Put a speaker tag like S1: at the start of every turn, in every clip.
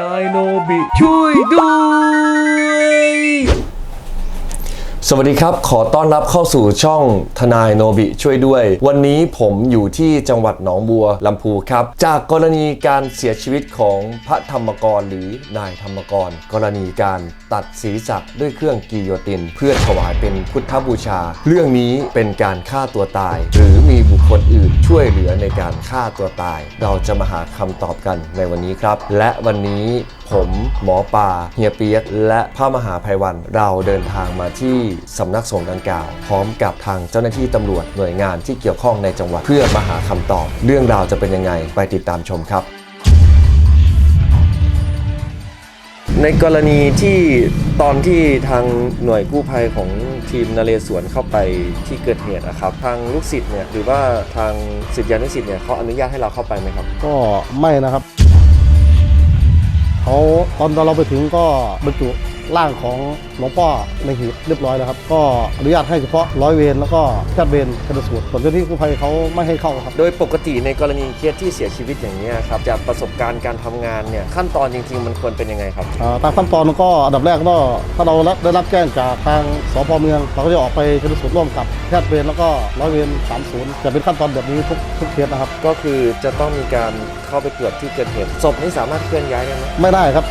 S1: นายโนบิ ช่วยด้วยสวัสดีครับ ขอต้อนรับเข้าสู่ช่องทนายโนบิช่วยด้วย วันนี้ผมอยู่ที่จังหวัดหนองบัวลำพูครับ จากกรณีการเสียชีวิตของพระธรรมกรหรือนายธรรมกร กรณีการตัดศีรษะด้วยเครื่องกิโยติน เพื่อถวายเป็นพุทธบูชา เรื่องนี้เป็นการฆ่าตัวตาย หรือมีบุคคลอื่นช่วยเหลือในการฆ่าตัวตาย เราจะมาหาคำตอบกันในวันนี้ครับ และวันนี้ผมหมอปลาเฮียเปียก และพระมหาภัยวัน เราเดินทางมาที่สำนักสงฆ์ดังกล่าว พร้อมกับทางเจ้าหน้าที่ตำรวจหน่วยงานที่เกี่ยวข้องในจังหวัดเพื่อมาหาคำตอบ เรื่องราวจะเป็นยังไงไปติดตามชมครับ ในกรณีที่ตอนที่ทางหน่วยกู้ภัยของทีมนเรศวรเข้าไปที่เกิดเหตุนะครับ ทางลูกศิษย์เนี่ยหรือว่าทางศิษยานุศิษย์เนี่ยเขาอนุญาตให้เราเข้าไปไหมครับ
S2: ก็ไม่นะครับเขาตอนเราไปถึงก็บรรจุร่างของหลวงพ่อในหีบ เรียบร้อยแล้วครับ ก็อนุญาตให้เฉพาะร้อยเวรแล้วก็แพทย์เวรชันสูตรส่วนเจ้าหน้าที่กู้ภัยเขาไม่ให้เข้าครับ
S1: โดยปกติในกรณีเคสที่เสียชีวิตอย่างนี้ยครับจากประสบการณ์การทำงานเนี่ยขั้นตอนจริง ๆ มันควรเป็นยังไงครับ
S2: อ่าตามขั้นตอนก็อันดับแรกก็ถ้าเราได้รับแจ้งจากทางสพเมือง เราก็จะออกไปชันสูตรร่วมกับแพทย์เวรแล้วก็ร้อยเวร30จะเป็นขั้นตอนแบบนี้ทุกทุกเคสนะครับ
S1: ก็คือจะต้องมีการเข้าไปตรวจที่เกิดเหตุศพนี้สามารถเคลื่อนย้ายได้ไหม
S2: ไม่ได้ครับ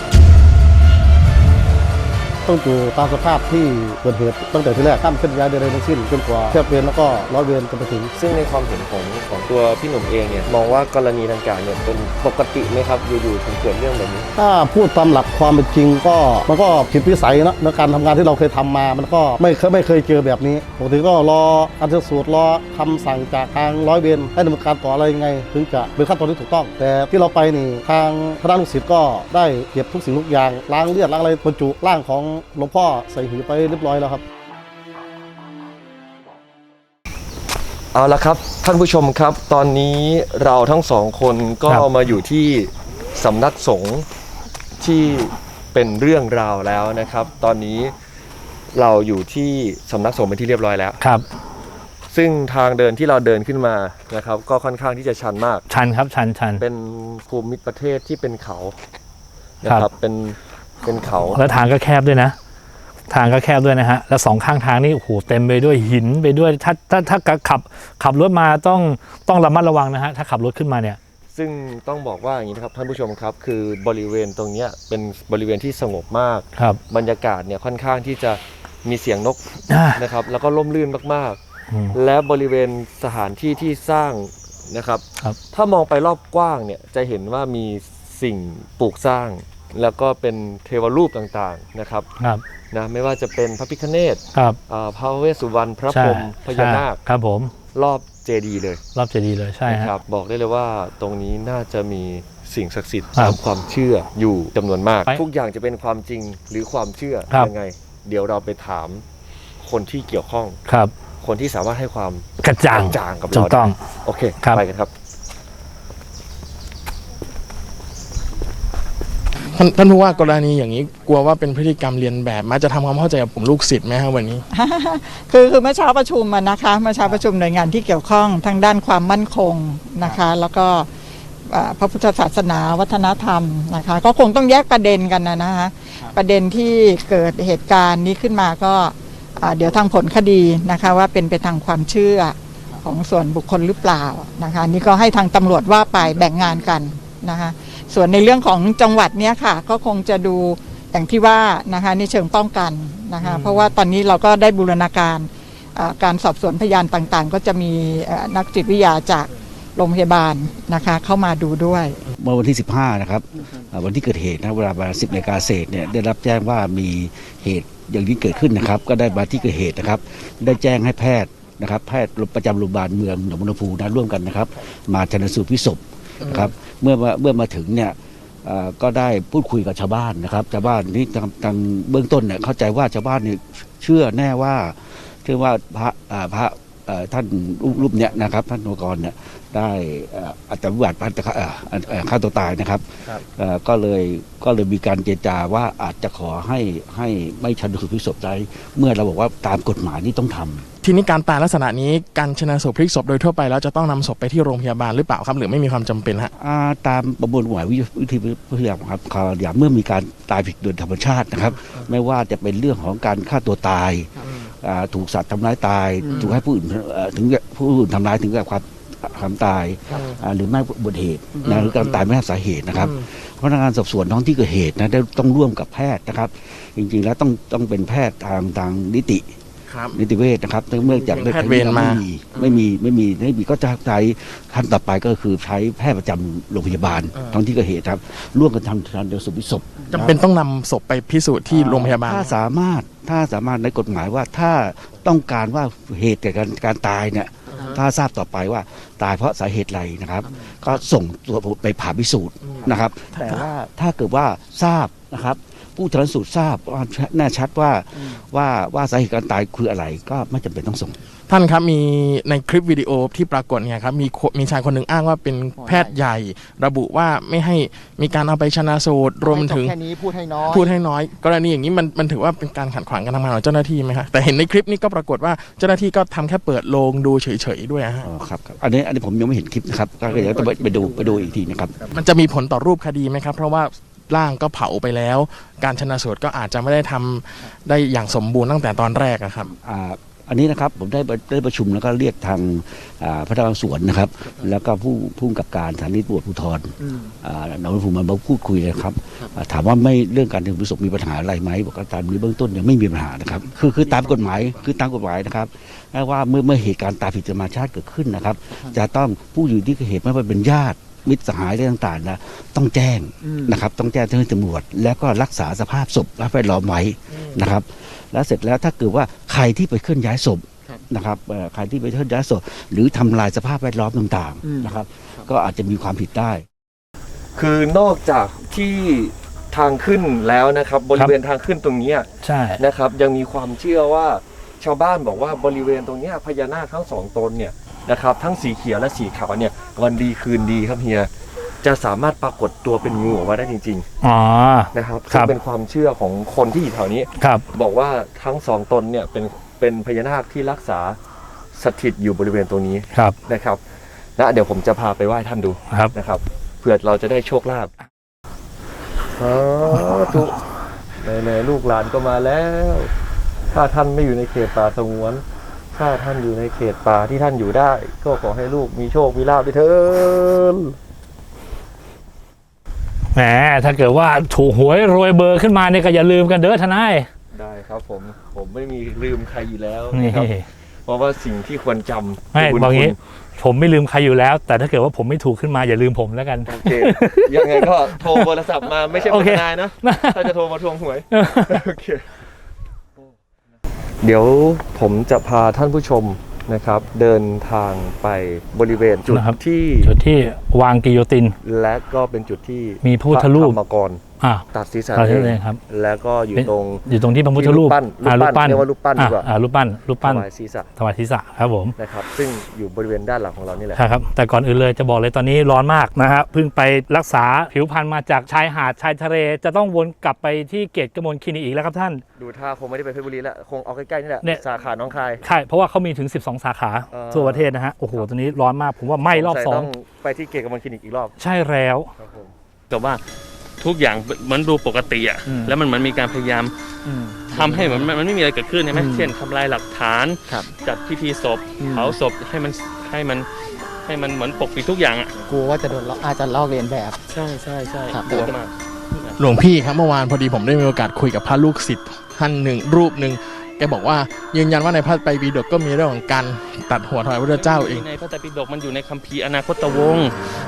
S2: ต้องอยู่ตามสภาพที่เกิดเหตุตั้งแต่ที่แรกห้ามเคลื่อนย้ายใดๆทั้งสิ้นจนกว่าแพทย์เวรแล้วก็ร้อยเวรจะไปถึง
S1: ซึ่งในความเห็นของของตัวพี่หนุ่มเองเนี่ยมองว่ากรณีดังกล่าวเนี่ยเป็นปกติไหมครับอยู่ๆถึงเกิดเรื่องแบบนี้
S2: ถ้าพูดตามหลักความเป็นจริงก็มันก็ผิดวิสัยนะในการทำงานที่เราเคยทำมา มันก็ไม่เคยไม่เคยเจอแบบนี้ปกติก็รอการชันสูตรรอคำสั่งจากทางร้อยเวรให้ดำเนินการต่ออะไรยังไง ถึงจะเป็นขั้นตอนที่ถูกต้อง แต่ที่เราไปนี่ทางคณะลูกศิษย์ก็ได้เก็บทุกสิ่งทุกอย่างล้างเลือดล้างอะไรบรรจุร่างของหลวงพ่อใส่หีบไปเรียบร้อยแล้วครับ
S1: เอาละครับท่านผู้ชมครับ ตอนนี้เราทั้งสองคนก็
S3: ครับ
S1: มาอยู่ที่สำนักสงฆ์ที่เป็นเรื่องราวแล้วนะครับ ตอนนี้เราอยู่ที่สำนักสงฆ์เป็นที่เรียบร้อยแล้ว
S3: ครับ
S1: ซึ่งทางเดินที่เราเดินขึ้นมานะครับ ก็ค่อนข้างที่จะชันมาก
S3: ชันครับชันชัน
S1: เป็นภูมิประเทศที่เป็นเขานะค
S3: ครั
S1: รับบเป็น เป็นเขา
S3: แล้วทางก็แคบด้วยนะ ทางก็แคบด้วยนะฮะ แล้วสองข้างทางนี่โอ้โหเต็มไปด้วยหินไปด้วย ถ้าถ้าถ้าขับขับรถมาต้องต้องระมัดระวังนะฮะ ถ้าขับรถขึ้นมาเนี่ย
S1: ซึ่งต้องบอกว่าอย่างนี้นะครับท่านผู้ชมครับ คือบริเวณตรงเนี้ยเป็นบริเวณที่สงบมาก
S3: ครับ
S1: บรรยากาศเนี่ยค่อนข้างที่จะมีเสียงนก
S3: อ่า
S1: นะครับ แล้วก็ร่มรื่นมาก
S3: อืม
S1: ๆและบริเวณสถานที่ที่สร้างนะครับ
S3: ครับ
S1: ถ้ามองไปรอบกว้างเนี่ยจะเห็นว่ามีสิ่งปลูกสร้าง แล้วก็เป็นเทวรูปต่างๆนะครับ
S3: ครับ
S1: นะไม่ว่าจะเป็นพระพิฆเนศ
S3: ครับ
S1: อ่าพระเวสสุวรรณพระพ
S3: ใช่
S1: รหมพญานาค
S3: ใช่ครับผม
S1: รอบเจดีย์เลย
S3: รอบเจดีย์เลยใช่
S1: นะ
S3: ฮะ
S1: ครับบอกได้เลยว่าตรงนี้น่าจะมีสิ่งศักดิ์สิทธิ์
S3: ครั
S1: ตา
S3: บ
S1: มความเชื่ออยู่จำนวนมาก
S3: ไป
S1: ทุกอย่างจะเป็นความจริงหรือความเชื่อ
S3: ครับ
S1: ยังไง เดี๋ยวเราไปถามคนที่เกี่ยวข้อง
S3: ครับ
S1: คนที่สามารถให้ความ
S3: กระจ่าง
S1: กระจ่างกับ
S3: ถู
S1: เรา
S3: กต้อง
S1: ได้โอเค
S3: ครับ
S1: ไปกันครับ
S4: ท่านท่านผู้ว่ากรณีอย่างนี้กลัวว่าเป็นพฤติกรรมเรียนแบบมาจะทำความเข้าใจกับผมลูกศิษย์ไหมครับวันนี้
S5: คือคือเมื่อเช้าประชุมอะนะคะเมื่อเช้าประชุมหน่วยงานที่เกี่ยวข้องทางด้านความมั่นคงนะคะ แล้วก็อ่าพระพุทธศาสนาวัฒนธรรมนะคะ ก็คงต้องแยกประเด็นกันนะนะคะประเด็นที่เกิดเหตุการณ์นี้ขึ้นมาก็อ่าเดี๋ยวทางผลคดีนะคะว่าเป็นไปทางความเชื่อของส่วนบุคคลหรือเปล่านะคะนี่ก็ให้ทางตำรวจว่าไปแบ่งงานกันนะคะ ส่วนในเรื่องของจังหวัดเนี้ยค่ะ ก็คงจะดูอย่างที่ว่านะคะในเชิงป้องกันนะคะเพราะว่าตอนนี้เราก็ได้บูรณาการอ่าการสอบสวนพยานต่างๆ ก็จะมีเอ่อนักจิตวิทยาจากโรงพยาบาลนะคะเข้ามาดูด้วย
S6: เมื่อวันที่ 15 นะครับอ่าวันที่เกิดเหตุนะเวลาประมาณ10นาฬิกาเศษเนี่ยได้รับแจ้งว่ามีเหตุอย่างนี้เกิดขึ้นนะครับ ก็ได้มาที่เกิดเหตุนะครับ ได้แจ้งให้แพทย์นะครับ แพทย์ประจำโรงพยาบาลเมืองหนองบัวลำพูนะร่วมกันนะครับ มาชันสูตรพลิกศพนะครับ เมื่อเมื่อมาถึงเนี่ยก็ได้พูดคุยกับชาวบ้านนะครับชาวบ้านนี่ทางเบื้องต้นเนี่ยเข้าใจว่าชาวบ้านเนี่ยเชื่อแน่ว่าเชื่อว่าพระพระท่านรูปเนี้ยนะครับท่านนวกรเนี่ย ได้เอ่ออัตวิบัติพันธะเอ่อเอ่อเอ่อฆ่าตัวตายนะครับเอ่อก็เลยก็เลยมีการเจรจาว่าอาจจะขอให้ให้ไม่ชันสูตรพลิกศพได้เมื่อเราบอกว่าตามกฎหมายนี่ต้องทำ
S4: ทีนี้การตายลักษณะนี้การชนะสูตรพลิกศพโดยทั่วไปแล้วจะต้องนำศพไปที่โรงพยาบาลหรือเปล่าครับหรือไม่มีความจำเป็นฮะ
S6: อ่าตามประมวลกฎหมายวิธีวิทยาครับเขาอย่างเมื่อมีการตายผิดโดยธรรมชาตินะครับ ไม่ว่าจะเป็นเรื่องของการฆ่าตัวตายอ่าถูกสัตว์ทำร้ายตาย ถูกให้ผู้อื่นเอ่อถึงแก่ผู้อื่นทำร้ายถึงกับความ ความตายอ่าหรือไม่อุบัติเหตุนะหรือการตายไม่ทราบสาเหตุนะครับพนักงานสอบสวนท้องที่เกิดเหตุนะได้ต้องร่วมกับแพทย์นะครับ จริงๆแล้วต้องต้องเป็นแพทย์ทางทางนิติ
S4: ครับ
S6: นิติเวชนะครับเมื่อจาก
S4: เป็นแพทย์เวรมา
S6: ไม่มีไม่มีไม่มีไม่มีก็จะใช้ขั้นต่อไปก็คือใช้แพทย์ประจำโรงพยาบาลท้องที่เกิดเหตุครับ ร่วมกันทำทันเดสุพิศพ
S4: จำเป็นต้องนำศพไปพิสูจน์ที่โรงพยาบาล
S6: ถ้าสามารถถ้าสามารถในกฎหมายว่าถ้าต้องการว่าเหตุแก่การการตายเนี่ย ถ้าทราบต่อไปว่าตายเพราะสาเหตุอะไรนะครับ ก็ส่งตัวไปผ่าพิสูจน์นะครับ แต่ว่าถ้าเกิดว่าทราบนะครับ ผู้ชนสูตรทราบว่าแน่ชัดว่าว่าว่าสาเหตุการตายคืออะไรก็ไม่จำเป็นต้องส่ง
S4: ท่านครับมีในคลิปวิดีโอที่ปรากฏเนี่ยครับมีคนมีชายคนหนึ่งอ้างว่าเป็นแพทย์ใหญ่ ระบุว่าไม่ให้มีการเอาไปชนะสูตรรวมถึง
S7: แค่นี้พูดให้น้อย
S4: พูดให้น้อย กรณีอย่างนี้มันมันถือว่าเป็นการขัดขวางการทำงานของเจ้าหน้าที่ไหมฮะแต่เห็นในคลิปนี้ก็ปรากฏว่าเจ้าหน้าที่ก็ทำแค่เปิดโลงดูเฉยๆด้วยอะฮะ
S6: อ๋อครับครับอันนี้อันนี้ผมยังไม่เห็นคลิปนะครับก็เดี๋ยวต้องไปไปดูไปดูอีกทีนะครับ
S4: มันจะมีผลต่อรูปคดีไหมครับเพราะว่า ร่างก็เผาไปแล้ว การชนะสูตรก็อาจจะไม่ได้ทำได้อย่างสมบูรณ์ตั้งแต่ตอนแรกอะครับ
S6: อันนี้นะครับผมได้ได้ประชุมแล้วก็เรียกทางพนักงานสวนนะครับ แล้วก็ผู้ผู้กำกับการสถานีตำรวจภูธรอ่าหนองบัวลำพูมาพูดคุยนะครับ ถามว่าไม่เรื่องการถึงประสบมีปัญหาอะไรไหมบอกว่าตามนี้เบื้องต้นยังไม่มีปัญหานะครับ คือคือตามกฎหมายคือตามกฎหมายนะครับว่าเมื่อเมื่อเหตุการณ์ตายผิดธรรมชาติเกิดขึ้นนะครับ จะต้องผู้อยู่ที่เกิดเหตุไม่ว่าเป็นญาติ มิตรสหายอะไรต่างๆนะต้องแจ้งนะครับ ต้องแจ้งเจ้าหน้าที่ตำรวจ แล้วก็รักษาสภาพศพและแวดล้อมไว้นะครับ แล้วเสร็จแล้วถ้าเกิดว่าใครที่ไปเคลื่อนย้ายศพนะครับเอ่อใครที่ไปเคลื่อนย้ายศพหรือทำลายสภาพแวดล้อมต่างๆนะครับ ก็อาจจะมีความผิดได้
S1: คือนอกจากที่ทางขึ้นแล้วนะครับ บริเวณทางขึ้นตรงเนี้ย
S3: ใช่
S1: นะครับ ยังมีความเชื่อว่าชาวบ้านบอกว่าบริเวณตรงเนี้ยพญานาคทั้งสองตนเนี่ย นะครับทั้งสีเขียวและสีขาวเนี่ยวันดีคืนดีครับเฮียจะสามารถปรากฏตัวเป็นงูออกมาได้จริง
S3: อ๋อ
S1: ๆนะครับ
S3: ครับ
S1: ซึ่งเป็นความเชื่อของคนที่อยู่แถวนี้
S3: ครับ
S1: บอกว่าทั้งสองตนเนี่ยเป็นเป็นพญานาคที่รักษาสถิตอยู่บริเวณตรงนี้
S3: ครับ
S1: นะครับและเดี๋ยวผมจะพาไปไหว้ท่านดู
S3: ครับ
S1: นะครับเผื่อเราจะได้โชคลาภสาธุไหนๆลูกหลานก็มาแล้ว ถ้าท่านไม่อยู่ในเขตป่าสงวน ถ้าท่านอยู่ในเขตป่าที่ท่านอยู่ได้ ก็ขอให้ลูกมีโชค มีลาภด้วยเถิน
S3: แหมถ้าเกิดว่าถูกหวยรวยเบอร์ขึ้นมาเนี่ยก็อย่าลืมกันเด้อทนาย
S1: ได้ครับผมผมไม่มีลืมใครอยู่แล้ว
S3: นี่
S1: นะครับเพราะว่าสิ่งที่ควรจำ
S3: ไม่
S1: คืบุญ
S3: บอกงี้
S1: คุณ
S3: ผมไม่ลืมใครอยู่แล้ว แต่ถ้าเกิดว่าผมไม่ถูกขึ้นมาอย่าลืมผมแล้วกัน
S1: โอเคยังไงก็โทรโทรศัพท์มาไม่ใช่
S3: โอ
S1: เป็น
S3: เค
S1: ทนายนะถ้าจะโทรมาทวงหวยโอเค เดี๋ยวผมจะพาท่านผู้ชมนะครับ เดินทางไปบริเวณจุด
S3: นะครับ
S1: ที่
S3: จุดที่วางกิโยติน
S1: และก็เป็นจุดที่
S3: มีพระพุทธรูป
S1: พะธรรมกร
S3: อ่า
S1: ตัดศีรษะ
S3: ตัดศีรษะ
S1: เอ
S3: เองงครับ
S1: แล้วก็อยู่
S3: เป็น
S1: ตรง
S3: อยู่ตรงที่พระพุทธรูป
S1: รูปปั้น
S3: อ่า
S1: รู
S3: รู
S1: ป
S3: ป
S1: ปั้
S3: ปั้
S1: น
S3: น
S1: เรียกว่ารูปปั้นดีกว่า
S3: อ่ารูปปั้นรูปปั้น
S1: ถวายศีรษะ
S3: ถวายศีรษะครับผม
S1: นะครับซึ่งอยู่บริเวณด้านหลังของเรานี่แหละ
S3: ใช่ครับ แต่ก่อนอื่นเลยจะบอกเลยตอนนี้ร้อนมากนะฮะเพิ่งไปรักษาผิวพรรณมาจากชายหาดชายทะเล จะต้องวนกลับไปที่เกตกมลคลินิกอีกแล้วครับท่าน
S1: ดูท่าคงไม่ได้ไปเพชรบุรีแล้วคงเอาใกล้ๆนี่แหละ
S3: เนี่ย
S1: สาขาน้องคาย
S3: ใช่เพราะว่าเขามีถึง 12 สาขา
S1: เออ
S3: ทั่วประเทศนะฮะโอ้โหตอนนี้ร้อนมากผมว่าไหม้รอบ
S1: สัย
S3: สอง
S1: ต้องไปที่เกตกำมันคลินิกอีกรอบ
S3: ใช่แล้ว
S1: ครับผม
S8: แต่ว่า ทุกอย่างมันดูปกติอะ
S3: อืม
S8: แล้วมันเหมือนมีการพยายามทำให้มันมันมันไม่มีอะไรเกิดขึ้นใช่ไหม
S3: อืม
S8: เช่นทำลายหลักฐาน
S3: ครับ
S8: จัดพิธีศพ
S3: อืม
S8: เผาศพให้มันให้มันให้มันเหมือนปกปิดทุกอย่างอะ
S7: กลัวว่าจะโดนลอกอาจจะลอกเลียนแบบ
S8: ใช่ใช่ใช่
S7: ครับ
S8: กลัวมาก
S4: หลวงพี่ครับเมื่อวานพอดีผมได้มีโอกาสคุยกับพระลูกศิษย์ท่านหนึ่งรูปหนึ่งแกบอกว่ายืนยันว่าในพระไตรปิฎกก็มีเรื่องของการตัดหัวถวายพระเจ้าเอง
S8: ในพระไตรปิฎกมันอยู่ในคัมภีร์อนาคตวงศ์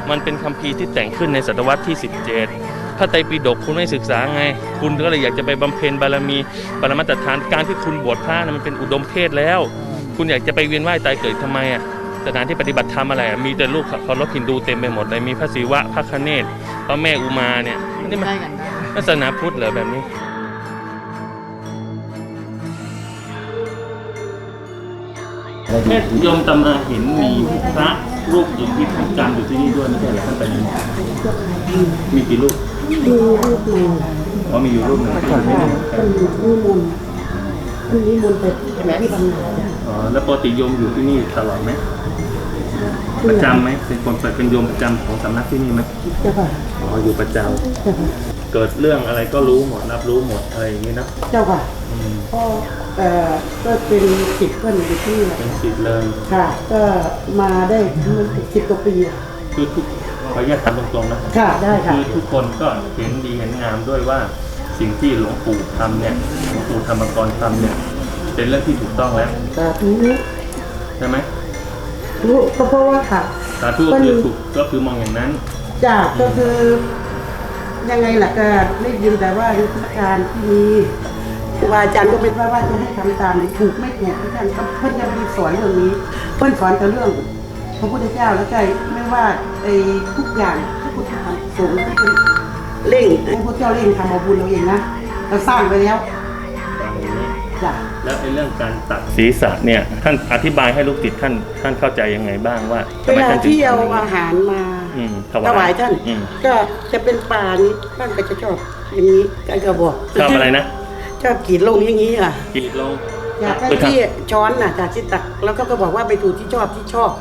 S8: มันเป็นคัมภีร์ที่แต่งขึ้นในศตวรรษที่ 17 พระไตรปิฎกคุณไม่ศึกษาไง คุณก็เลยอยากจะไปบำเพ็ญบารมีปรมัตถทานการที่คุณบวชพระนะมันเป็นอุดมเพศแล้ว คุณอยากจะไปเวียนว่ายตายเกิดทำไมอะสถานที่ปฏิบัติธรรมอะไรอะมีแต่ลูกเคารพฮินดูเต็มไปหมดเลยมีพระศิวะพระคเนศพระแม่อุมาเนี่ยนี่มัน
S7: ใกล้กันได้
S8: ศาสนาพุทธเหรอแบบนี้แม่โยมตำมาเห็นมีพระรูปอื่นที่ท่านจำอยู่ที่นี่ด้วยไม่ใช่เหรอท่านไปไหนหมดมีกี่รูป มีรูปหนึ่งอ๋อมีอยู่รูปหนึ่งที่อยู่ที่นี่อ๋อแล้วปกติโยมอยู่ที่นี่ตลอดไหมประจำไหมเป็นคนเป็นโยมประจำของสำนักที่นี่ไหมอ๋ออยู่ประจำเกิดเรื่องอะไรก็รู้หมดรับรู้หมดอะไรอย่างนี้นะ
S9: เจ้าค่ะ
S8: อืม
S9: ก็เอ่อก็เป็นสิทธิ์เพื่อนอยู่ที่นี่แหละ
S8: เป็นสิทธิ์เลย
S9: ค่ะ ก็มาได้สิบกว่าปีอะ
S8: คือทุกข ออนุญาตถามตรงๆนะ
S9: ค่ะ ได้ค่ะ
S8: คือทุกคนก็เห็นดีเห็นงามด้วยว่าสิ่งที่หลวงปู่ทำเนี่ยหลวงปู่ธรรมกรทำเนี่ย เป็นเรื่องที่ถูกต้องแล้ว
S9: สาธุ
S8: ใช่ไหม
S9: รู้ก็เพราะว่าค่ะ
S8: สาธุก็คือถูกก็คือมองอย่างนั้น
S9: จ้าก็คือยังไงล่ะก็ได้ยินแต่ว่ายุทธการที่มีครูบาอาจารย์ก็เป็นว่าว่าจะให้ทำตามถูกไม่ถูกท่านก็เพื่อนยังมีสอนเรื่องนี้ เพื่อนสอนแต่เรื่อง พระพุทธเจ้าแล้วก็ไม่ว่าไอ้ทุกอย่างพระพุทธธรรมสงฆ์ที่เป็นเร่งให้พระเจ้าเร่งทำเอาบุญเราเองนะเราสร้างไปแล้วจ้ะ
S8: แล้วไอ้เรื่องการตัดศีรษะเนี่ยท่านอธิบายให้ลูกศิษย์ท่านท่านเข้าใจยังไงบ้างว่าทำ
S9: เว
S8: ไม
S9: ลา
S8: ท่านถึง
S9: ที่เอา
S8: ทำย่งนี้
S9: อาหารมา
S8: อืมถ
S9: ถวายท่าน
S8: อืม
S9: ก็จะเป็นปลานี้ท่านก็จะชอบอย่างนี้กันก็บอก
S8: ชอบอะไรนะ
S9: ชอบกรีดลงอย่างนี้อะ
S8: กรีดลง
S9: อยากได้
S8: เออครับ
S9: ที่ช้อนน่ะจากที่ตักแล้วก็ก็บอกว่าไปถูกที่ชอบที่ชอบ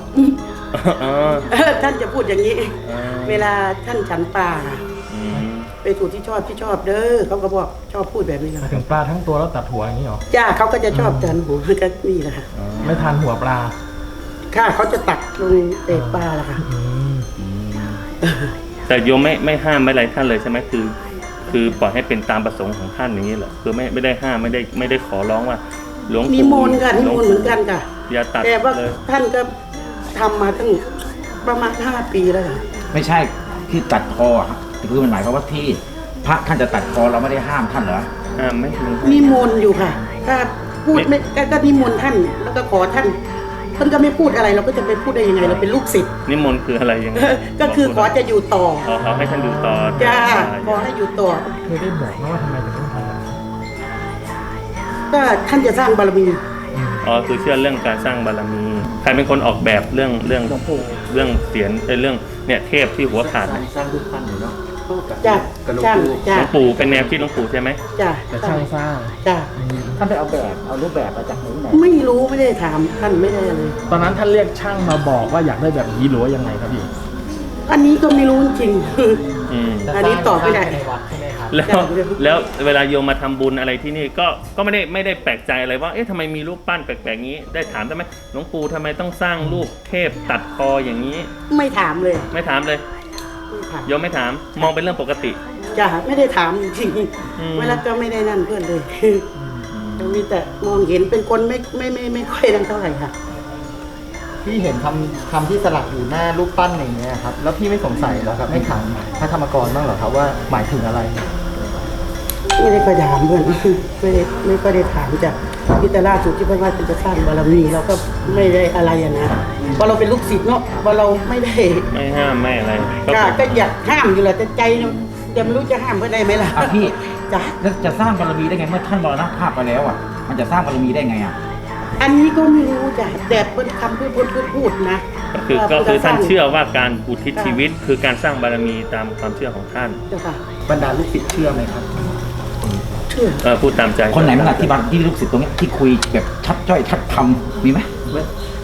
S8: อ๋อ
S9: ท่านจะพูดอย่างนี้
S8: อ่า
S9: เวลาท่านฉันปลา
S8: อืม
S9: ไปถูกที่ชอบที่ชอบเด้อเขาก็บอกชอบพูดแบบนี้ค่ะ
S4: ถึงปลาทั้งตัวแล้วตัดหัวอย่างนี้เหรอ
S9: จ้าเขาก็จะชอบจันหัวก็นี่แหละค่ะ
S4: ไม่ทานหัวปลา
S9: ค่ะเขาจะตักลงเตะปลาละค่ะ
S8: แต่โยมไม่ไม่ห้ามไม่อะไรท่านเลยใช่ไหมคือ คือปล่อยให้เป็นตามประสงค์ของท่านอย่างนี้เหรอคือไม่ไม่ได้ห้ามไม่ได้ไม่ได้ขอร้องว่า หลวงปู่
S9: นิมนต์ค่ะนิมนต์เหมือนกันค่ะ
S8: อย่าตัด
S9: แต่ว่า
S8: เลย
S9: ท่านก็ทำมาตั้งประมาณห้าปีแล้วค่ะ
S10: ไม่ใช่ที่ตัดคอครับคือมันหมายความว่าที่พระท่านจะตัดคอเราไม่ได้ห้ามท่านเหรอ
S8: ห้ามไหม
S9: นิมนต์อยู่ค่ะ ถ้าพูดไม่ก็ก็นิมนต์ท่าน แล้วก็ขอท่านท่านก็ไม่พูดอะไรเราก็จะไปพูดได้ยังไงเราเป็นลูกศิษย์
S8: นิมนต์คืออะไรยังไง
S9: ก็คือขอจะอยู่ต่อ
S8: ขอขอให้ท่านอยู่ต่อ
S9: จ้าขอให้อยู่ต่อ
S4: เคยได้บอกไหมว่าทำไม
S9: ก็ท่านจะสร้างบารมี
S8: อ๋อคือเชื่อเรื่องการสร้างบารมี ใครเป็นคนออกแบบเรื่องเรื่องเรื่องเสียนเอ้ยเรื่องเนี่ยเทพที่หัวขาดเนี่ย
S6: สร้างรูปปั้นอยู่เนาะ
S9: จ้าจ้า
S8: ห
S9: จ้า
S8: ลวงปู่เป็นแนวคิดหลวงปู่ใช่ไหม
S9: จ้า
S4: แต่ช่างสร้าง
S9: จ้า
S7: ท่านไปเอาแบบเอารูปแบบมาจากไหนไหน
S9: ไม่รู้ไม่ได้ถามท่านไม่ได้เลย
S4: ตอนนั้นท่านเรียกช่างมาบอกว่าอยากได้แบบนี้หรือว่ายังไงครับพี่
S9: อันนี้ก็ไม่รู้จริง
S8: อืม
S9: อันนี้ตอบไม่ได้
S8: แล้วแล้วเวลาโยมมาทำบุญอะไรที่นี่ก็ก็ไม่ได้ไม่ได้แปลกใจอะไรว่าเอ๊ะทำไมมีรูปปั้นแปลกๆนี้ ได้ถามได้ไหมหลวงปู่ทำไมต้องสร้างรูปเทพตัดคออย่างนี้
S9: ไม่ถามเลย
S8: ไม่ถามเลย
S9: ไม่ถาม
S8: โยมไม่ถามมองเป็นเรื่องปกติ
S9: จ้าไม่ได้ถามจริง
S8: อืม
S9: ๆเวลาก็ไม่ได้นั่นเพื่อนเลยมีแต่มองเห็นเป็นคนไม่ไม่ไม่ไม่ค่อยนั่นเท่าไหร่ค่ะ
S7: พี่เห็นคำคำที่สลักอยู่หน้ารูปปั้นอย่างเงี้ยครับ แล้วพี่ไม่สงสัยเหรอครับ ไม่ถามพระธรรมกรบ้างเหรอครับว่าหมายถึงอะไร
S9: ไม่ได้ค่อยถามเพื่อนไม่ได้ไม่ได้ถามจากพิจารณาสุดที่เพื่อนว่าจะสร้างบารมีเราก็ไม่ได้อะไรอะนะเพราะเราเป็นลูกศิษย์เนาะเพราะเราไม่ได้
S8: ไม่ห้ามไม่อะไร
S9: ก็
S8: คือ
S9: ก็อยากห้ามอยู่แหละแต่ใจเนี่ยจะไม่รู้จะห้ามเพื่อได้ไหมล่ะ
S10: อะพี่
S9: จ้ะ
S10: แล้วจะสร้างบารมีได้ไงเมื่อท่านมรณภาพไปแล้วอะ มันจะสร้างบารมีได้ไงอะ
S9: อันนี้ก็ไม่รู้จ้ะแต่เพื่อนคำเพื่อนเพื่อนเพื่อนพูดนะ
S8: ก็คือ
S9: ว่
S8: ก็คือท่าน
S9: พื่สร้ง
S8: เชื่อว่าการอุทิศชีวิต คือการสร้างบารมีตามความเชื่อของท่าน
S9: เจ้าค่ะ
S7: บรรดาลูกศิษย์เชื่อไหมครับ
S9: เชื่อ
S8: เออพูดตามใจ
S10: คนไหนมันอธิบายที่ลูกศิษย์ตรงเนี้ยที่คุยแบบชัดจ้อยชัดคำมีไหม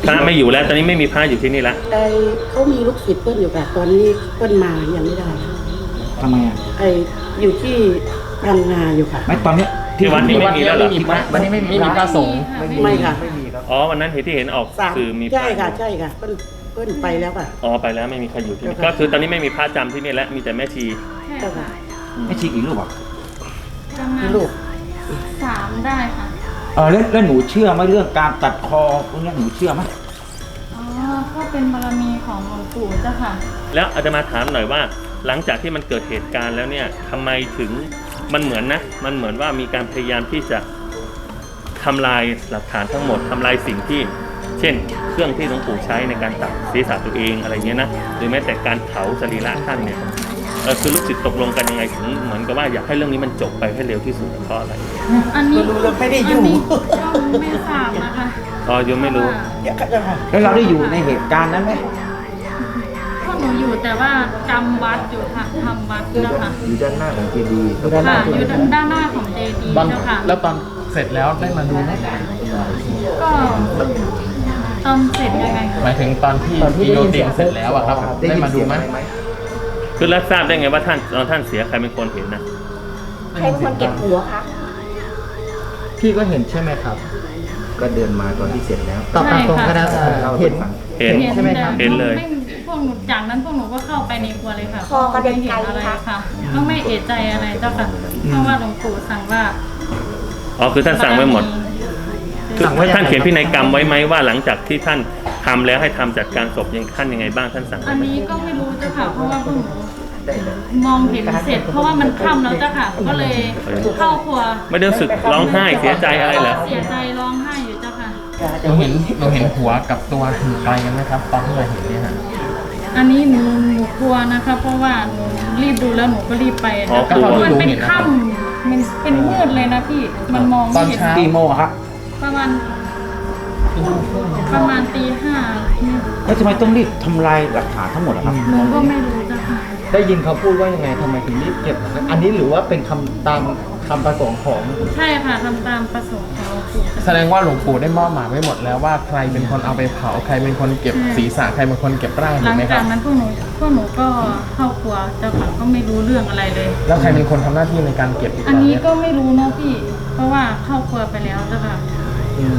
S8: พระไม่อยู่แล้ว ตอนนี้ไม่มีพระอยู่ที่นี่แล้ว
S9: ไอเขามีลูกศิษย์เพื่อนอยู่ค่ะตอนนี้เพื่อนมายังไม่ได้
S10: ทำไมอะ
S9: ไออยู่ที่พังงาอยู่ค่ะ
S10: ไม่ตอนเนี้ย
S8: ที่วัดนี้ไม่มีแล้วเหรอ
S7: วันนี้ไม่มีพระสงฆ์
S9: ไม่ค่ะ
S7: ไม่มีครับ
S8: อ๋อวันนั้นเห็นที่เห็นออก
S9: สาม
S8: สื่อมีพระ
S9: ใช่ค่ะ ใช่ค่ะเพื่อนเพื่อนไปแล้วค่ะ
S8: อ๋อไปแล้วไม่มีใครอยู่ที่นี่
S9: เจ้าค่ะ
S8: ก็คือตอนนี้ไม่มีพระจำที่นี่แล้วมีแต่แม่ชี
S9: เจ้าค่ะ
S10: ไม่ชีกี่รูปอะ
S11: ประมาณ
S9: ลูก
S11: สามได้ค่ะ
S10: เออแล้วแล้วหนูเชื่อไหมเรื่องการตัดคอพวกเนี้ยหนูเชื่อไหม
S11: อ๋อ ก็เป็นบารมีของหลวงปู่เจ้าค่ะ
S8: แล้วอาจจะมาถามหน่อยว่า หลังจากที่มันเกิดเหตุการณ์แล้วเนี่ยทำไมถึง มันเหมือนนะ มันเหมือนว่ามีการพยายามที่จะทำลายหลักฐานทั้งหมดทำลายสิ่งที่ เช่น เครื่องที่หลวงปู่ใช้ในการตัดศีรษะตัวเองอะไรเงี้ยนะ หรือแม้แต่การเผาสรีระท่านเนี่ยเออคือลูกศิษย์ตกลงกันยังไงถึงเหมือนกับว่าอยากให้เรื่องนี้มันจบไปให้เร็วที่สุดเพราะอะไร
S11: อันนี้
S9: ไม่รู้เลยไม่ได้อยู่
S11: นนี้ก็ไม่ทราบนะคะ
S8: อ๋อยังไม่รู้
S10: แล้วเราได้อยู่ในเหตุการณ์นั้นไหม
S11: พวกห นูอยู่แต่ว่าจำวัดอยู่ค่ะทำวัดเจ้าค่ะ
S10: อยู่ด้านหน้าของเจดีย์
S11: ค่ะอยู่ด้านหน้าของเจดีย์
S4: ตอน
S11: เจ้าค่ะ
S4: แล้วตอนเสร็จแล้วได้มาดูไหม
S11: ก็ตอนเสร็จยังไง
S4: หมายถึงตอนที่กิโยตินเสร็จแล้วอะครับ ได้มาดูไหม
S8: คือรับทราบได้ไงว่าท่านตอนท่านเสียใครเป็นคนเห็นนะ
S12: ใครเป็นคนเก็บหัวคะ
S7: พี่ก็เห็นใช่ไหมครับ
S10: ก็เดินมาตอนที่เสร็จแล้ว
S7: ตอบตามตรงก็ได้
S11: ใช่ค่ะ
S7: เห็น
S8: เห็น
S7: ใช่ไหมครับ
S8: เห็นเลย
S11: ไม่พวก หนูจากนั้นพวกหนูก็เข้าไปในครัวเลยค่ะ
S12: คอกระเด็นไกล
S11: ม่เห็นอะไร
S12: ค่ะ
S11: ค่ะ ก็ไม่เอะใจอะไรเจ้าค่ะเพราะว่าหลวงปู่สั่งว่า
S8: อ๋อคือท่านสั่งไว้หมดคือ
S7: สั่งไว้ยังไง
S8: ท่านเขียนพินัยกรรมไว้ไหมว่าหลังจากที่ท่านทำแล้วให้ทำจัดการศพยังท่านยังไงบ้างท่านสั่งไว้
S11: อัน
S8: ไหม
S11: นี้ก็ไม่รู้เจ้าค่ะ เพราะว่าพวกหนูมองเห็นเสร็จ เพราะว่ามันค่ำแล้วเจ้าค่ะ ก็เลยเข้าครัว
S8: ไม่ได้รู้สึกร้องไห้เสียใจอะไรเหรอ
S11: เสียใจร้องไห้อยู่เจ้าค่ะ
S4: เราเห็นเราเห็นหัวกับตัวอยู่ไกลกันไหมครับ ตอนที่เราเห็นเนี่ยฮะ
S11: อันนี้หนูหนูกลัวนะคะ เพราะว่าหนูรีบดูแล้วหนูก็รีบไป
S8: อ๋อ
S11: แต่
S8: กลัว
S11: มันเป็นค่ำมันเป็นมืดเลยนะพี่มันมอง
S4: ตอ
S11: ไม่
S4: น
S11: เห็น
S4: เช้า
S10: กี่โมงอะครับ
S11: ประมาณประมาณตีห้า
S10: แล้วทำไมต้องรีบทำลายหลักฐานทั้งหมดอะครับ
S11: หนูก็ไม่รู้เจ้าค่ะ
S7: ได้ยินเขาพูดว่ายังไงทำไมถึงรีบเก็บอันนี้หรือว่าเป็นคำตาม คำประสงค์ของ
S11: ใช่ค่ะทำตามประสงค์ของหลวงปู่
S4: แสดงว่าหลวงปู่ได้มอบหมายไว้หมดแล้วว่าใครเป็นคนเอาไปเผาใครเป็นคนเก็บศีรษะใครเป็นคนเก็บร่าง
S11: ห
S4: ถู
S11: ลั
S4: ก
S11: ง
S4: ไหมค
S11: จา
S4: รั
S11: ก
S4: บ
S11: นั้นพวกหนูพวกหนูก็เข้าครัวเจ้าค่ะก็ไม่รู้เรื่องอะไรเลย
S4: แล้วใครเป็นคนทำหน้าที่ในการเก็บอีก
S11: อัน
S4: ตอน
S11: นี้
S4: เนี้ย
S11: ก็ไม่รู้เนาะพี่ เพราะว่าเข้าครัวไปแล้วเจ้าค่ะ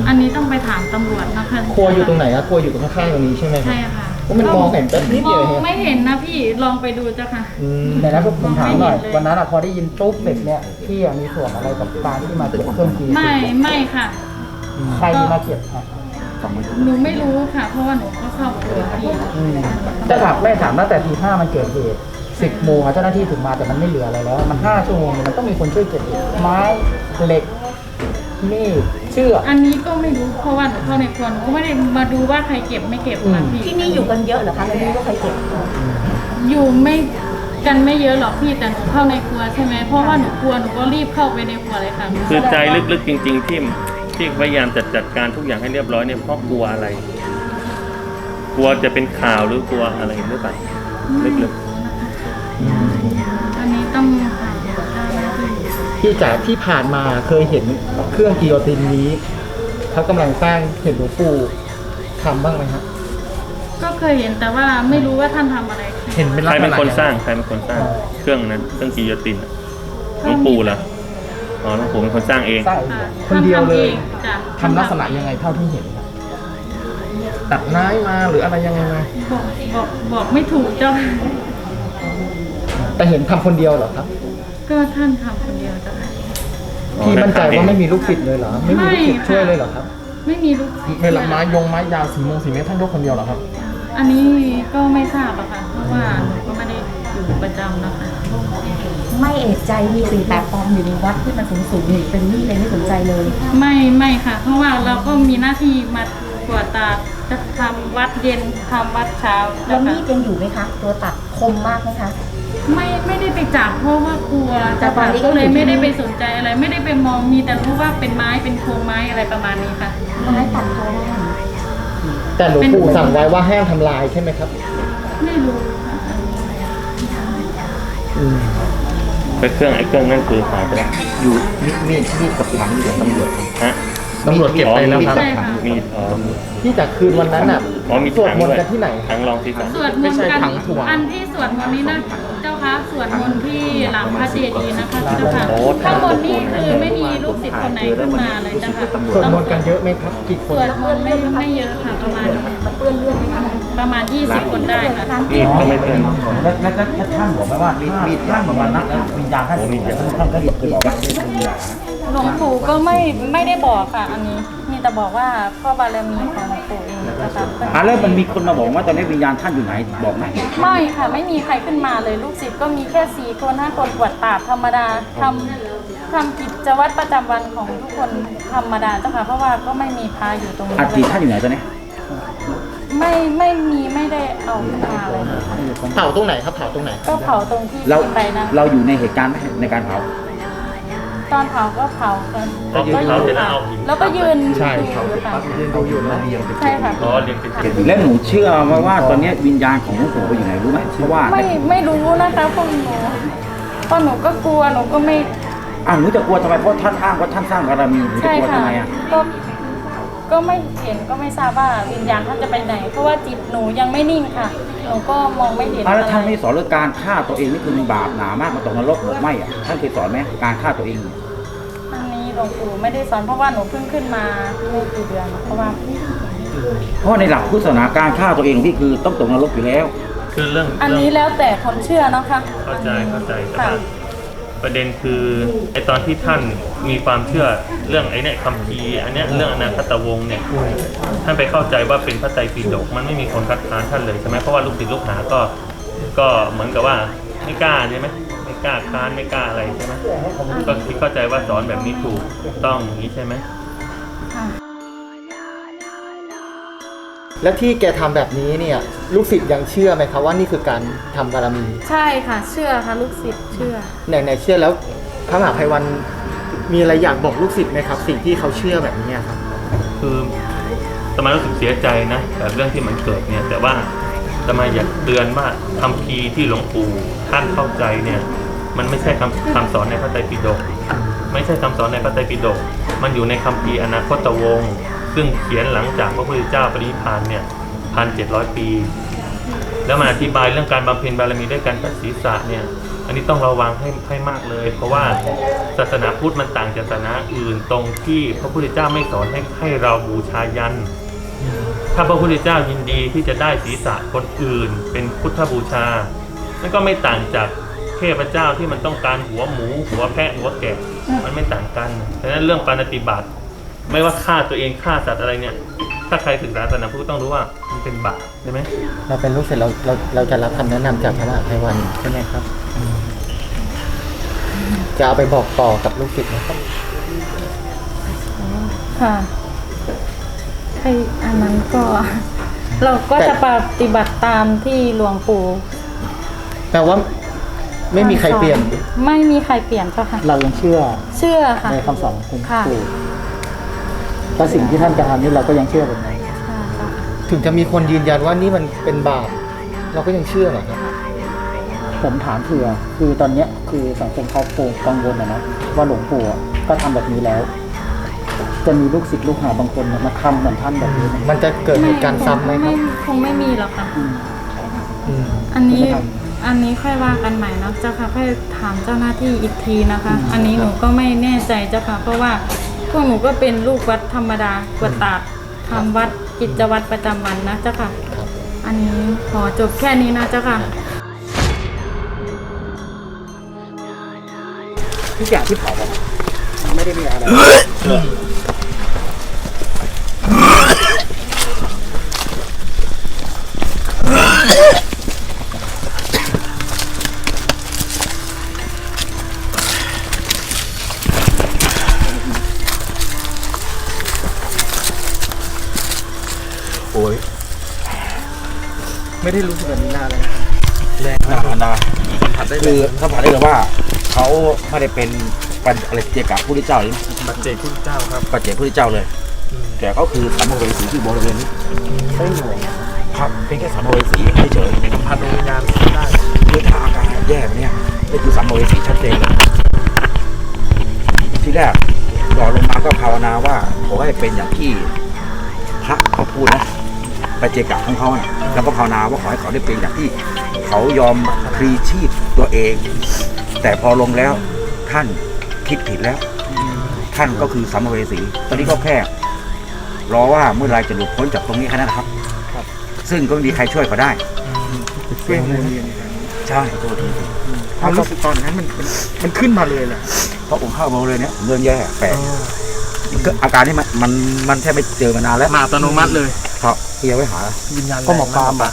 S11: อันนี้ต้องไปถามตำรวจนะคะ
S7: ครัวอยู่ตรงไหนอะครัวอยู่ตรงข้างๆตรงนี้ใช่ไหมครับ
S11: ใช่ค่ะ
S7: ก็มันมองเห็นแต่นิดเดียว
S11: ม
S7: เอ
S11: อง
S7: ง
S11: ไม่เห็นนะพี่ลองไปดูเจ้าค่ะ
S7: แต่แล้วผมถามหน่อย
S11: ไม่เห็นเลย
S7: วันนั้นอะพอได้ยินตุ๊บเสร็จเนี่ยพี่อะมีส่วนอะไรกับการที่มาเก็บเครื่องกี
S11: ไม่ไม่ค่ะ
S7: ใครมาเก็บครับ
S11: หนูไม่รู้ค่ะ เพราะว่าหนูก็เข้าครัวพี่
S7: จะถามแม่ถามตั้งแต่ทีห้ามันเกิดเหตุสิบโมงอะเจ้าหน้าที่ถึงมาแต่มันไม่เหลืออะไรแล้ว มันห้าชั่วโมงเนี่ยมันต้องมีคนช่วยเก็บอีกไม้เหล็ก มีดเชือก
S11: อันนี้ก็ไม่รู้เพราะว่าหนูเข้าในครัวหนูก็ไม่ได้มาดูว่าใครเก็บไม่เก็บค่ะพี่
S12: ที่นี่อยู่กันเยอะเหรอคะไม่รู้ว่าใครเก็บ
S11: อยู่ไม่กันไม่เยอะหรอกพี่แต่หนูเข้าในครัวใช่ไหมเพราะว่าหนูกลัวหนูก็รีบเข้าไปในครัวเลยค่ะ
S8: คือใจลึกๆจริง ๆ ที่ที่พยายามจัดจัดการทุกอย่างให้เรียบร้อยเนี่ยเพราะกลัวอะไร กลัวจะเป็นข่าวหรือกลัวอะไรหรือเปล่าลึก
S11: อั ที่
S7: ที่จากที่ผ่านมาเคยเห็นเครื่องกิโยตินนี้เขากำลังสร้างเห็นหลวงปู่ทำบ้างไหมครับ
S11: ก็เคยเห็นแต่ว่าไม่รู้ว่าท่านทำอะไร
S4: เห็นเป็น
S8: ๆ
S4: ลั
S8: ใค
S4: ก
S8: ร
S4: ษ
S8: เป็น
S4: ณะ
S8: คนสร้างใครเป็นคนสร้างเครื่องนั้นเครื่องกิโยตินอะหลวงปู่เหรออ๋อหลวงปู่เป็นคนสร้างเอง
S7: สร้าง
S11: ค่ะ
S7: คนเดียวเลย
S11: ท่านทำองจ้ะ
S4: ทำลักษณะยังไงเท่าที่เห็นครับตัดไม้มาหรืออะไรยังไงมา
S11: บอกบอกบอกไม่ถูกเจ้า
S7: แต่เห็นทำคนเดียวเหรอครับ
S11: ก็ท่านทำคนเดียวจ้ะ
S7: พี่มั่นใจว่าไม่มีลูกศิษย์เลยเหรอ ไม่มีลูกศิษย์
S11: ไม่ค่ะ
S7: ช่วยเลยเหรอครับ
S11: ไม่มีลูกศิษย์
S4: เวลาไม้ยงไม้ยาวสีมงสีเมตรท่านยกคนเดียวเหรอครับ
S11: อันนี้ก็ไม่ทราบอะค่ะ เพราะว่าหนูก็ไม่ได้อยู่ประจำนะคะ
S12: ไม่เอะใจมีสิ่งแปลกปลอมอยู่ในวัดที่มันสูงสูงๆนี่เป็นนี่เลยไม่สนใจเลย
S11: ไม่ไม่ค่ะ เพราะว่าเราก็มีหน้าที่มากวาดตาจะทำวัดเย็นทำวัดเช้า
S12: แล้วมี
S11: จ้ะ
S12: ดยังอยู่ไหมคะ ตัวตัดคมมากไหมคะ
S11: ไม่ไม่ได้ไปจับเพราะว่ากลัว
S12: แต่
S11: จะ
S12: ตอนนี้ก็
S11: ก็เลย
S12: อยู่ที่
S11: ไม่ได้ไปสนใจอะไร ไม่ได้ไปมองมีแต่รู้ว่าเป็นไม้เป็นโครงไม้อะไรประมาณนี้ค่ะ
S12: ไม้ตัดคม
S7: แต่หลวงปู่สั่งไว้ว่าห้ามทำลายใช่ไหมครับ
S11: ไม่รู้ค่ะ
S8: ไปเครื่องไอ้เครื่องนั่นคือหายไปแล้ว
S10: อยู่มีดมีดมีดกับถังอยู่กับตำรวจ
S8: ฮะ
S4: ตำรวจเก็บไปแล้วครับ
S11: ใช่ค่ะ
S8: มีอ๋อ
S7: ที่จากคืนวันนั้นน่ะ
S8: อ๋อมี
S7: สวด
S8: ถัง
S7: มน
S8: ด้ว
S7: ต์
S8: ย
S7: กันที่ไหน
S8: ถังรองที่สาม
S11: สวดม
S4: ไม่
S11: นต์
S4: ใช่
S11: กัน
S4: ถังถ่วง
S11: อันที่สวดมนต์นี้นะเจ้าคะสวดมนต์ที่หลังพระเจดีย์นะคะเจ้าค่ะ
S8: โอ้
S11: ข้างบนนี่คือไม่มีลูกศิษย์คนไหนขึ้นมาเลยเจ้าค่ะ
S7: สวดมนต์กันเยอะไหมครับกี่ค
S11: ส
S7: น
S11: วดมนต์ไม่ไม่เยอะค่ะประมาณประมาณ 20 คนได้ค่ะ
S8: นี่ก็ไม่เป็น
S10: แล้วแล้วแล้วท่านบอกไหมว่าถ้าท่านบอกว่านักวิญญาณท่านเสียท่านก็เคยบอกว่า
S11: หลวงปู่ก็ไม่ไม่ได้บอกค่ะ อันนี้ มีแต่บอกว่าพ่อบารมีของหลวงปู่เองนะคะ
S10: อะแล้วมันมีคนมาบอกว่าตอนนี้วิญญาณท่านอยู่ไหนบอกไหม
S11: ไม่ค่ะ ไม่มีใครขึ้นมาเลยลูกศิษย์ก็มีแค่สี่คนห้าคนบวชตาบธรรมดาทำทำกิจวัตรประจำวันของทุกคนธรรมดาเจ้าค่ะ เพราะว่าก็ไม่มีพระอยู่ตรงนี้
S10: อัฐิท่านอยู่ไหนตอนนี้
S11: ไม่ไม่มีไม่ได้เอาขึ้นมาเลยค่ะ
S7: เผาตรงไหนครับเผาตรงไหน
S11: ก็เผาตรงที่
S10: เรา
S11: ที่ไปนั้น
S10: เราอยู่ในเหตุการณ์ไหมในการเผา
S11: ตอนเผาก็เผากัน
S8: ตอนเผาเสร็จแล้วเอาหิน
S11: แล้วก็ยืน
S4: ใช่
S11: ดู
S4: ครับ
S11: อยู่ค่ะ
S7: ดูอยู่นะ
S11: ใช่ค่ะ
S8: อ๋อเรียงเป็นเกล็ด
S6: และหนูเชื่อมาว่าตอนเนี้ยวิญญาณของหลวงปู่ไปอยู่ไหนรู้ไหมเพราะว่า
S11: ไม่ไม่รู้นะคะพวกหนูเพราะหนูก็กลัวหนูก็ไม่
S6: อะหนูจะกลัวทำไมเพราะท่านอ้างว่าท่านสร้างบารมีหนูจะ
S11: ใช่
S6: กลัว
S11: ค่ะ
S6: ทำไมอะ
S11: ก็ก็ไม่เห็นก็ไม่ทราบว่าวิญญาณท่านจะไปไหน เพราะว่าจิตหนูยังไม่นิ่งค่ะ หนูก็มองไม่เห็น
S6: อะ
S11: อะไร
S6: แล้วท่านไม่สอนเรื่องการฆ่าตัวเองนี่คือมันบาปหนามากมาตกนรกหรือไม่อะท่านเคยสอนไหมการฆ่าตัวเอง
S11: อันนี้หลวงปู่ไม่ได้สอนเพราะว่าหนูเพิ่งขึ้นมาไม่กี่เดือนเพราะว่า
S6: เพราะในหลักพุทธศาสนาการฆ่าตัวเองที่คือต้องตกนรกอยู่แล้ว
S8: คือเรื่อง
S11: อันนี้
S8: เรื่อง
S11: แล้วแต่คนเชื่อเนาะค่ะ
S8: เข้าใจเข้าใจแต่
S11: ค่ะ
S8: ว่า ประเด็นคือไอตอนที่ท่านมีความเชื่อเรื่องไอเนี่ยคำพีอันเนี้ยเรื่องอนาคตวงศ์เนี่ยท่านไปเข้าใจว่าเป็นพระไตรปิฎกมันไม่มีคนคัดค้านท่านเลยใช่ไหมเพราะว่าลูกศิษย์ลูกหาก็ก็เหมือนกับว่าไม่กล้าใช่ไหมไม่กล้าค้านไม่กล้าอะไรใช่ไหมก็คิดเข้าใจว่าสอนแบบนี้ถูกต้องอย่างนี้ใช่ไหม
S7: แล้วที่แกทำแบบนี้เนี่ยลูกศิษย์ยังเชื่อไหมครับว่านี่คือการทำบารมี
S11: ใช่ค่ะ เชื่อค่ะลูกศิษย์เชื่อ
S7: ไหนไหนเชื่อแล้วพระมหาภัยวันมีอะไรอยากบอกลูกศิษย์ไหมครับ สิ่งที่เขาเชื่อแบบนี้ครับ
S8: คือตมารู้สึกเสียใจนะกับเรื่องที่มันเกิดเนี่ย แต่ว่าตมาอยากเตือนว่าคำพีร์ที่หลวงปู่ท่านเข้าใจเนี่ย มันไม่ใช่คำคำสอนในพระไตรปิฎกไม่ใช่คำสอนในพระไตรปิฎกมันอยู่ในคำพีร์อนาคตวงศ์ ซึ่งเขียนหลังจากพระพุทธเจ้าปรินิพพานเนี่ยพันเจ็ดร้อยปี แล้วมาอธิบายเรื่องการบำเพ็ญบารมีด้วยการตัดศีรษะเนี่ยอันนี้ต้องระวังให้ให้มากเลย เพราะว่าศาสนาพุทธมันต่างจากศาสนาอื่นตรงที่พระพุทธเจ้าไม่สอนให้ให้เราบูชายัน ถ้าพระพุทธเจ้ายินดีที่จะได้ศีรษะคนอื่น เป็นพุทธบูชานั่นก็ไม่ต่างจากเทพเจ้าที่มันต้องการหัวหมู หัวแพะหัวแกะมันไม่ต่างกันดังนั้นเรื่องปาณติบัติ ไม่ว่าฆ่าตัวเองฆ่าสัตว์อะไรเนี่ย ถ้าใครศึกษาศาสนาพุทธต้องรู้ว่ามันเป็นบาปใช่ไหม
S7: เราเป็นลูกศิษย์เราเราเราจะรับคำแนะนำจากพระมหาภัยวันใช่ไหมครับ จะเอาไปบอกต่อกับลูกศิษย์นะครับ
S11: ค่ะไออันนั้นก็ เราก็จะปฏิบัติตามที่หลวงปู่
S7: แปลว่าไม่มีใครเปลี่ยน
S11: ไม่มีใครเปลี่ยนเจ้าค่ะ
S7: เรายังเชื่อ
S11: เชื่อค่ะ
S7: ในคำสอนของคุณ
S11: ค่ะ
S7: ปู่ และสิ่งที่ท่านจะทำนี่เราก็ยังเชื่อแบบนั้น
S11: ค่ะค่ะ
S7: ถึงจะมีคนยืนยันว่านี่มันเป็นบาป เราก็ยังเชื่อเหรอครับผมถามเผื่อคือตอนเนี้ยคือสังคมเขาโปกังวลนะนะว่าหลวงปู่อะก็ทำแบบนี้แล้ว จะมีลูกศิษย์ลูกหาบางคนเนี่ยมาทำเหมือนท่านแบบนี้มันจะเกิดเหตุการณ์ซ้ำไหมครับ
S11: คงไม่มีหรอกค่ะ
S7: อืม
S11: อันนี้
S7: ไม่ท
S11: อันนี้ค่อยว่ากันใหม่เนาะเจ้าค่ะค่อยถามเจ้าหน้าที่อีกทีนะคะอันนี้หนูก็ไม่แน่ใจเจ้าค่ะ เพราะว่า พวกหนูก็เป็นลูกวัดธรรมดากวดตาดทำวัดกิจวัตรประจำวันนะเจ้าค่ะ อันนี้ขอจบแค่นี้นะเจ้าค่ะ
S7: ทุกอย่างที่เผาอะไม่ได้มีอะไร ไม่ได้รู้สึกแบบนี้นานเลยนะ
S6: แรงนะนะคือสัมผัสได้เลยว่าเขาไม่ได้เป็นปัญอะไรเจกับผู้ที่เจ้าเลย
S4: ปัจเจกพุทธเจ้าครับ
S6: ปัจเจกผู้ที่เจ้าเลยแต่ก็คือสัมภเวสีที่บริเวณนี้
S7: ได้หน่วย
S6: ครับเป็นแค่สัมภเวสีเฉย
S4: สัมผัสดวงวิญญาณได้
S6: ๆคือถ้าอาการแย่แบบเนี้ยนี่คือสัมภเวสีชัดเจนเลยที่แรกหล่อลงมาก็ภาวนาว่าขอให้เป็นอย่างที่พระเขาพูดนะ ปัจเจกะของเขาน่ะแล้วก็ภาวนาว่าขอให้เขาได้เป็นอย่างที่ เขายอมพลีชีพตัวเอง แต่พอลงแล้วท่านคิดผิดแล้ว ท่านก็คือสัมภเวสี ตอนนี้ก็แค่รอว่าเมื่อไรจะหลุดพ้นจากตรงนี้แค่นั้นนะครับ ซึ่งก็ไม่มีใครช่วยเขาได้
S7: เรื่องมูลเรียน
S6: ใช่ตัวที
S7: ความรู้สึกตอนนั้นมันมันมันขึ้นมาเลยแหละ
S6: เพราะผมเข้ามาเลยเนี่ยผมเริ่มแย่แปลกก็อาการนี้มันมันมันแทบไม่เจอมานานแล้ว
S4: มาอัตโนมัติเลย
S6: ครับเฮียไว้หา
S4: วิญญาณ
S7: ก็หมอปลา
S4: แรงนะ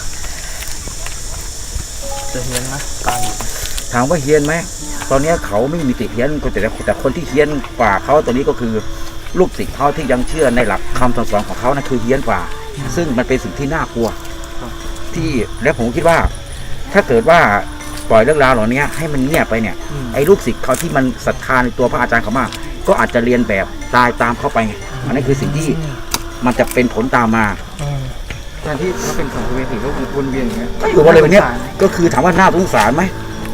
S4: จะเห็นนะตาย
S6: ถามว่าเฮียนไหมตอนเนี้ยเขาไม่มีติเฮียนแต่แต่คนที่เฮียนกว่าเขาตัวนี้ก็คือลูกศิษย์เขาที่ยังเชื่อในหลักคำสอนของเขานะคือเฮียนกว่า ซึ่งมันเป็นสิ่งที่น่ากลัวที่และผมคิดว่า ถ้าเกิดว่าปล่อยเรื่องราวเหล่านี้ให้มันเงียบไปเนี่ยไอ้ลูกศิษย์เขาที่มันศรัทธาในตัวพระอาจารย์เขามาก ก็อาจจะเรียนแบบตายตามเขาไปไงอันนี้คือสิ่งที่ มันจะเป็นผลตามมา
S4: แทนที่เขาเป็นของเวทีก็วนเวียนอย่างเงี้ย
S6: ก็อยู่บริเวณเนี้ยก็คือถามว่าน่าสงสารไหม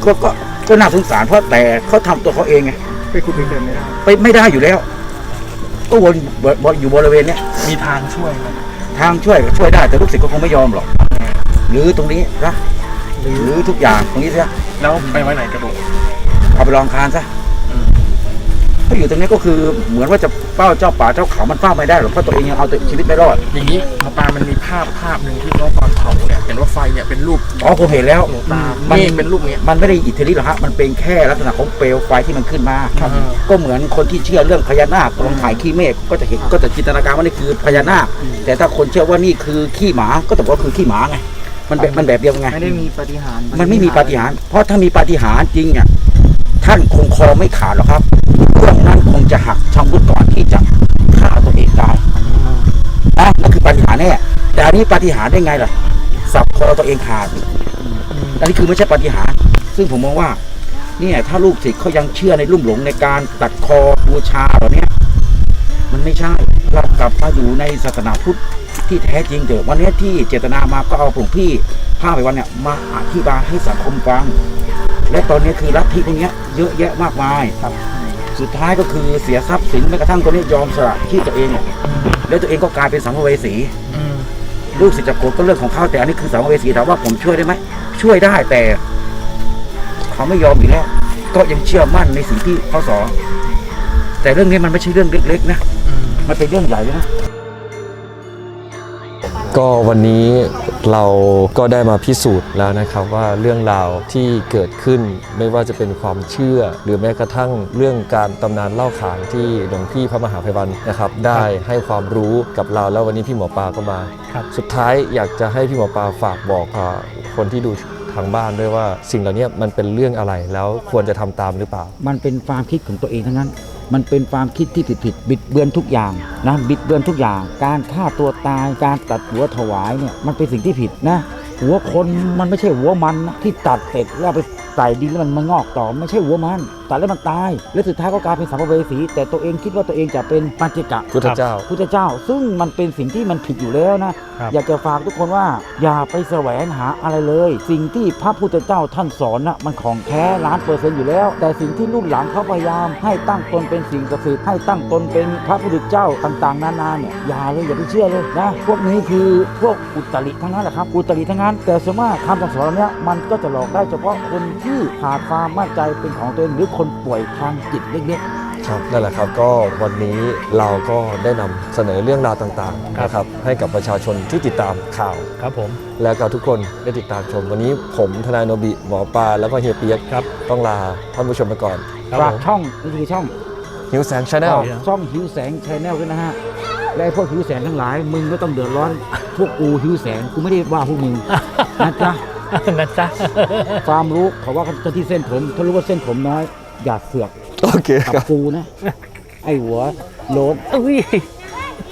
S6: ก็ก็ก็น่าสงสารเพราะแต่เขาทำตัวเขาเองไง
S4: ไปขุดไปเดินไม่ได้
S6: ไปไม่ได้อยู่แล้ว ก็วนวนอยู่บริเวณเนี้ย
S4: มีทางช่วยไหม
S6: ทางช่วยก็ช่วยได้แต่ลูกศิษย์ก็คงไม่ยอมหรอกหรือตรงนี้นะหรือทุกอย่างตรงนี้ซะ
S4: แล้วไปไว้ไหนกระดูก
S6: เอาไปลองคานซะ ถ้าอยู่ตรงนี้ก็คือเหมือนว่าจะเฝ้าเจ้าป่าเจ้าเขามันเฝ้าไม่ได้หรอกเพราะตัวเองยังเอาตัวชีวิตไม่รอด
S4: อย่างนี้หมอปลามันมีภาพภาพหนึ่งที่เขาตอนเผาเนี่ยเห็นว่าไฟเนี่ยเป็นรูป
S6: อ๋อผมเห็นแล้ว
S4: หลวงตา
S6: มัน
S4: นี่เป็นรูปเนี้ย
S6: มันไม่ได้อิทธิฤทธิ์หรอกฮะมันเป็นแค่ลักษณะของเปลวไฟที่มันขึ้นมา
S4: ครับ
S6: ก็เหมือนคนที่เชื่อเรื่องพญานาคตรงถ่ายขี้เมฆก็จะเห็นก็จะจินตนาการว่านี่คือพญานาค แต่ถ้าคนเชื่อว่านี่คือขี้หมาก็ต้องบอกว่าคือขี้หมาไงมันแบบมันแบบเดียวกันไง
S7: ไม่ได้มีปาฏิหารย์
S6: มันไม่มีปาฏิหาริย์เพราะถ้ามีปาฏิหาริย์จริงอะท่านคงคอไม่ขาดหรอกครับพวกนั้นคง จะหักชำรุดก่อนที่จะฆ่าตัวเองตายนะนั่นคือปาฏิหาริย์แน่แต่อันนี้ปาฏิหาริย์ได้ไงล่ะสับคอตัวเองขาดอันนี้คือไม่ใช่ปาฏิหาริย์ซึ่งผมมองว่าเนี่ยถ้าลูกศิษย์เขายังเชื่อในลุ่มหลงในการตัดคอบูชาเหล่านี้มันไม่ใช่เรากลับมาอยู่ในศาสนาพุทธที่แท้จริงเถอะวันนี้ที่เจตนามาก็เอาผงพี่ผ้าไปวันเนี่ยมาอธิบายให้สังคมฟัง และตอนนี้คือลัทธิพวกเนี้ยเยอะแยะมากมายครับ สุดท้ายก็คือเสียทรัพย์สินแม้กระทั่งตัวนี้ยอมสละที่ตัวเองเนี่ยแล้วตัวเองก็กลายเป็นสัมภเวสีลูกศิษย์จะโกรธก็เรื่องของเขาแต่อันนี้คือสัมภเวสีถามว่าผมช่วยได้ไหมช่วยได้แต่เขาไม่ยอมอยู่แล้วก็ยังเชื่อมั่นในสิ่งที่เขาสอนแต่เรื่องนี้มันไม่ใช่เรื่องเล็ก ๆ นะมันเป็นเรื่องใหญ่นะ
S1: ก็วันนี้ เราก็ได้มาพิสูจน์แล้วนะครับว่าเรื่องราวที่เกิดขึ้นไม่ว่าจะเป็นความเชื่อ หรือแม้กระทั่งเรื่องการตำนานเล่าขานที่หลวงพี่พระมหาภัยวันนะครับได้ให้ความรู้กับเราแล้ววันนี้พี่หมอปลาก็มา สุดท้ายอยากจะให้พี่หมอปลาฝากบอกคนที่ดู ทางบ้านด้วยว่า สิ่งเหล่านี้มันเป็นเรื่องอะไรแล้วควรจะทำตามหรือเปล่า
S13: มันเป็นความคิดของตัวเองทั้งนั้น มันเป็นความคิดที่ผิดผิดบิดเบือนทุกอย่างนะบิดเบือนทุกอย่าง การฆ่าตัวตายการตัดหัวถวายเนี่ยมันเป็นสิ่งที่ผิดนะหัวคนมันไม่ใช่หัวมันนะที่ตัดเสร็จแล้วไปใส่ดินแล้วมันมางอกต่อไม่ใช่หัวมัน ตัดแล้วมันตาย แล้วสุดท้ายก็กลายเป็นสัมภเวสี แต่ตัวเองคิดว่าตัวเองจะเป็นปัญจกะ
S1: พุทธเจ้า
S13: พุทธเจ้า ซึ่งมันเป็นสิ่งที่มันผิดอยู่แล้วนะ
S3: ครับ
S13: อยากจะฝากทุกคนว่าอย่าไปแสวงหาอะไรเลย สิ่งที่พระพุทธเจ้าท่านสอนนะมันของแท้ล้านเปอร์เซ็นต์อยู่แล้ว แต่สิ่งที่รุ่นหลังเขาพยายาม ให้ตั้งตนเป็นสิ่งศักดิ์สิทธิ์ให้ตั้งตนเป็นพระพุทธเจ้าต่างๆ นานาเนี่ยอย่าเลยอย่าไปเชื่อเลยนะพวกนี้คือพวกอุตริทั้งนั้นแหละครับอุตริทั้งนั้น แต่ส่วนมากคำสั่งสอนเหล่านี้มันก็จะหลอกได้เฉพาะคนที่ขาดความมั่นใจเป็นของตัวเองหรือคนป่วยทางจิตเล็กๆ
S1: ครับนั่นแหละครับก็วันนี้เราก็ได้นำเสนอเรื่องราวต่างๆนะครับให้กับประชาชนที่ติดตามข่าว
S3: ครับผม
S1: แล้วก็ทุกคนได้ติดตามชม วันนี้ผมทนายโนบิหมอปลาแล้วก็เฮียเปียก
S3: ครับ
S1: ต้องลาท่านผู้ชมไปก่อน
S3: ครับ
S13: ฝาก
S3: ผม
S13: ช่องนี่คือช่อง
S1: หิวแสงชาแนล
S13: ฝากช่องหิวแสงชแนลด้วยนะฮะ และไอ้พวกหิวแสงทั้งหลาย มึงก็ต้องเดือดร้อน พวกกูหิวแสง กูไม่ได้ว่าพวกมึง นะจ๊ะ
S3: นะจ๊ะ
S13: ความรู้เขาว่ากันที่เส้นผมถ้ารู้ว่าเส้นผมน้อย อย่าเสือก
S1: โอเค
S13: กับ
S1: ครับ
S13: กูนะ ไอ้หัวโลน
S3: อุ้ย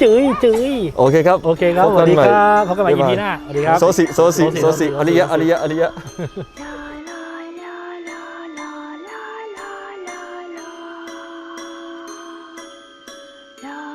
S3: จื้ยจื้ย
S1: โอเคครับ
S3: โอเคครับ
S1: พ
S3: สวัสดี
S1: ใหม่
S3: ครับพบกันใหม่
S1: บ๊าย
S3: EP
S1: บาย
S3: หน้าสวัสดีครับ
S1: โซสิโซสิโซสิอริยะอริยะอริยะ